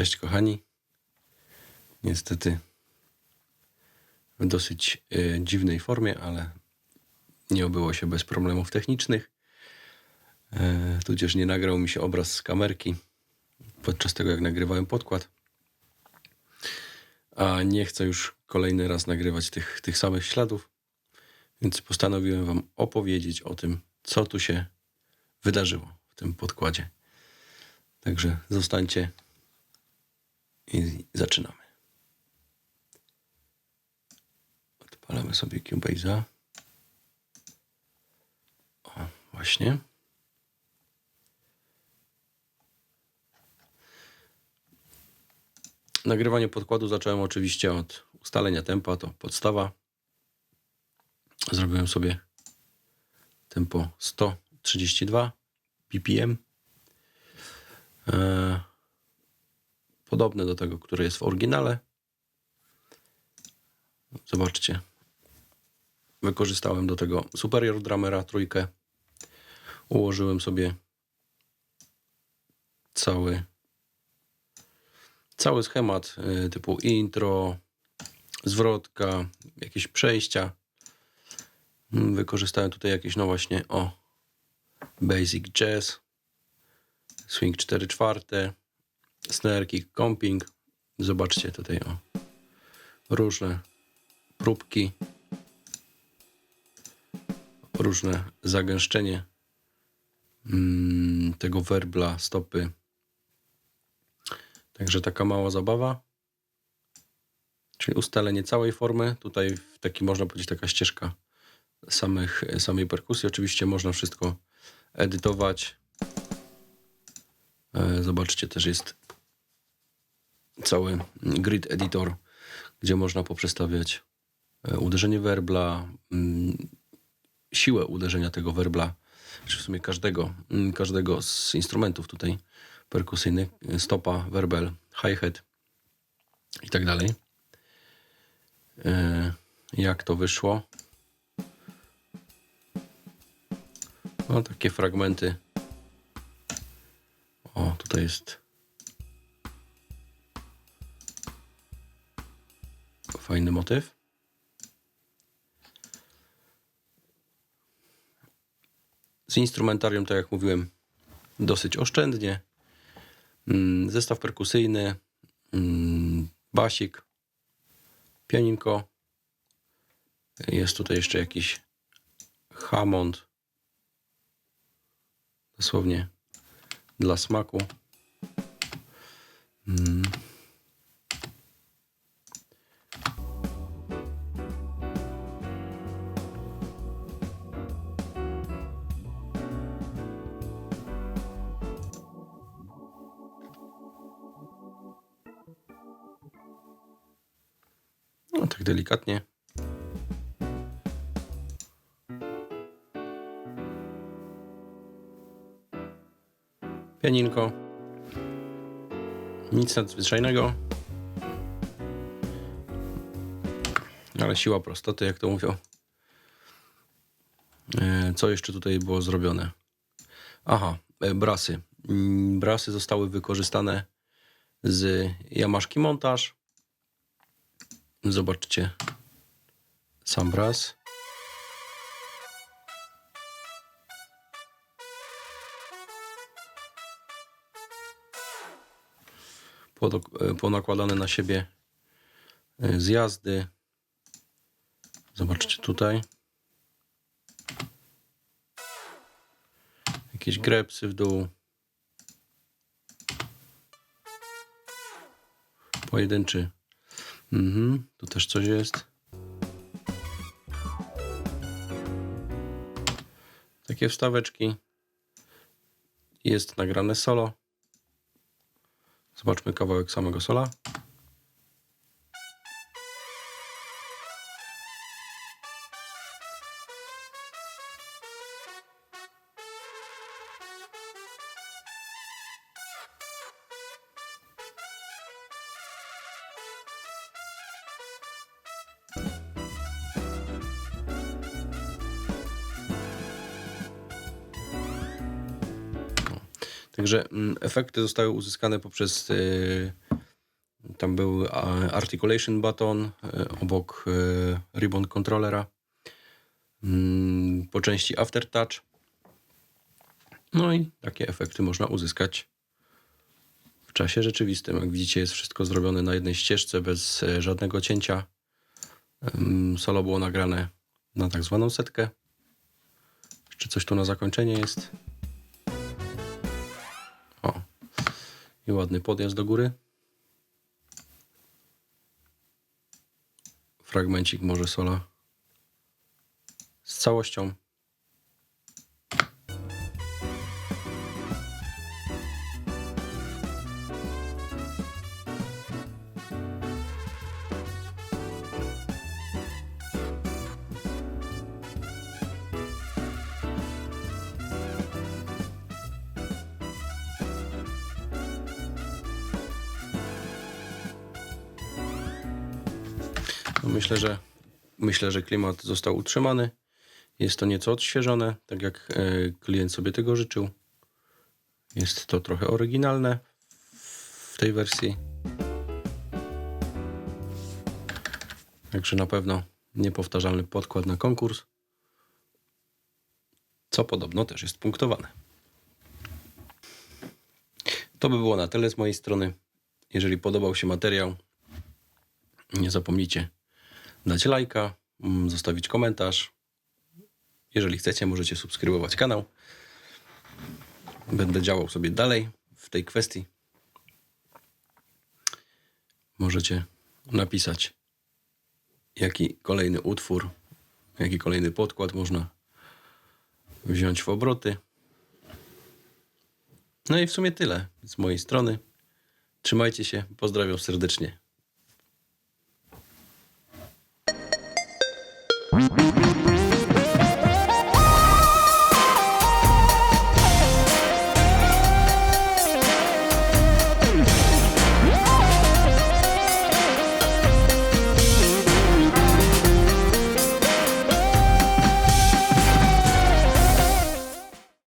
Cześć kochani. Niestety w dosyć e, dziwnej formie, ale nie obyło się bez problemów technicznych. E, tudzież nie nagrał mi się obraz z kamerki podczas tego, jak nagrywałem podkład. A nie chcę już kolejny raz nagrywać tych, tych samych śladów, więc postanowiłem Wam opowiedzieć o tym, co tu się wydarzyło w tym podkładzie. Także zostańcie i zaczynamy. Odpalamy sobie Cubase'a. O, właśnie. Nagrywanie podkładu zacząłem oczywiście od ustalenia tempa, to podstawa. Zrobiłem sobie tempo 132 ppm. E, podobne do tego, które jest w oryginale. Zobaczcie. Wykorzystałem do tego Superior Drummera trójkę. Ułożyłem sobie cały cały schemat y, typu intro, zwrotka, jakieś przejścia. Mm, Wykorzystałem tutaj jakieś no właśnie o Basic Jazz, Swing 4 czwarte, snare kick, comping. Zobaczcie tutaj o różne próbki, różne zagęszczenie mm, tego werbla, stopy. Także taka mała zabawa. Czyli ustalenie całej formy. Tutaj w taki można powiedzieć taka ścieżka samych, samej perkusji. Oczywiście można wszystko edytować. E, Zobaczcie, też jest cały grid editor, gdzie można poprzestawiać e, uderzenie werbla, mm, siłę uderzenia tego werbla, czy w sumie każdego, mm, każdego z instrumentów tutaj perkusyjnych, stopa, werbel, hi-hat i tak dalej. E, Jak to wyszło? No, takie fragmenty. O, tutaj jest fajny motyw. Z instrumentarium, tak jak mówiłem, dosyć oszczędnie. Mm, Zestaw perkusyjny, mm, basik, pianinko. Jest tutaj jeszcze jakiś Hammond. Dosłownie dla smaku. No tak delikatnie. Pianinko. Nic nadzwyczajnego. Ale siła prostoty, jak to mówią. E, Co jeszcze tutaj było zrobione? Aha, e, brasy. Mm, Brasy zostały wykorzystane z Yamaszki montaż. Zobaczcie sam. Podok- e, Ponakładane na siebie e, zjazdy. Zobaczcie tutaj. Jakieś grepsy w dół. Pojedynczy Mhm, tu też coś jest. Takie wstaweczki. Jest nagrane solo. Zobaczmy kawałek samego sola. Także mm, efekty zostały uzyskane poprzez. y, tam był articulation button y, obok y, ribbon controllera. Mm, Po części aftertouch. No i takie efekty można uzyskać w czasie rzeczywistym. Jak widzicie, jest wszystko zrobione na jednej ścieżce bez e, żadnego cięcia. Ym, Solo było nagrane na tak zwaną setkę. Jeszcze coś tu na zakończenie jest. I ładny podjazd do góry. Fragmencik może sola z całością. Myślę, że myślę, że klimat został utrzymany. Jest to nieco odświeżone, tak jak e, klient sobie tego życzył. Jest to trochę oryginalne w tej wersji. Także na pewno niepowtarzalny podkład na konkurs. Co podobno też jest punktowane. To by było na tyle z mojej strony. Jeżeli podobał się materiał, nie zapomnijcie dać lajka, mm, zostawić komentarz. Jeżeli chcecie, możecie subskrybować kanał. Będę działał sobie dalej w tej kwestii. Możecie napisać, jaki kolejny utwór, jaki kolejny podkład można wziąć w obroty. No i w sumie tyle z mojej strony. Trzymajcie się, pozdrawiam serdecznie.